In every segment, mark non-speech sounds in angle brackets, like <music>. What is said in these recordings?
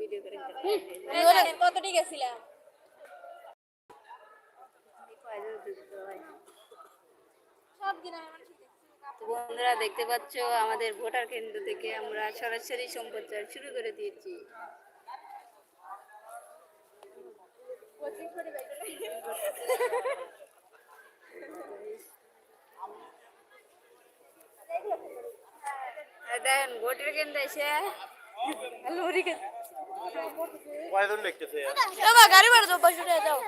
Video করে কতটি গেছিলাম সব দিন আমি আমার ঠিক তো বন্ধুরা দেখতে পাচ্ছ আমাদের ভোটার কেন্দ্র থেকে আমরা সরাসরি সম্প্রচার শুরু করে দিয়েছি। <laughs> আর দেখেন ভোটার কেন্দ্র এসে লরিকে কয়জন দেখতেছে বাবা গাড়ি বাড়ি যাও পাশে যাও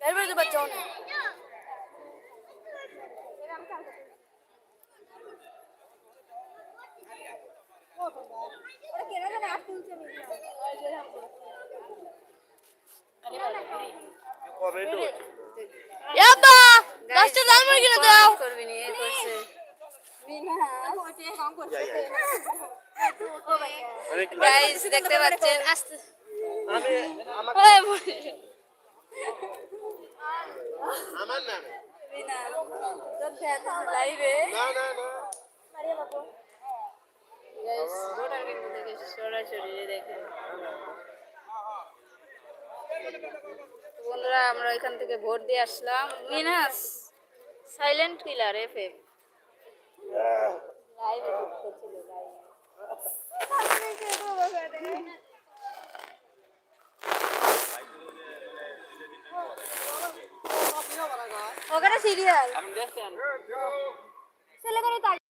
গাড়ি বাড়ি যাও যাও না কবে তো ইয়াব্বা দশটা জাল মুড়ি কিনে দাও করবি নি এই করছে অনেক গাইস দেখতে পাচ্ছেন? আস্তে আমি আমার আমার নাম। বিনা। লাইভে না না না। গাইস ভোটার কেন্দ্র থেকে সরাসরি দেখেন। বন্ধুরা আমরা এখান থেকে ভোট দিয়ে আসলাম। মিনাস সাইলেন্ট কিলার এফএম লাইভে ঢুকতেছিল লাইভে ওখানে সিরিয়াল ছেলে করে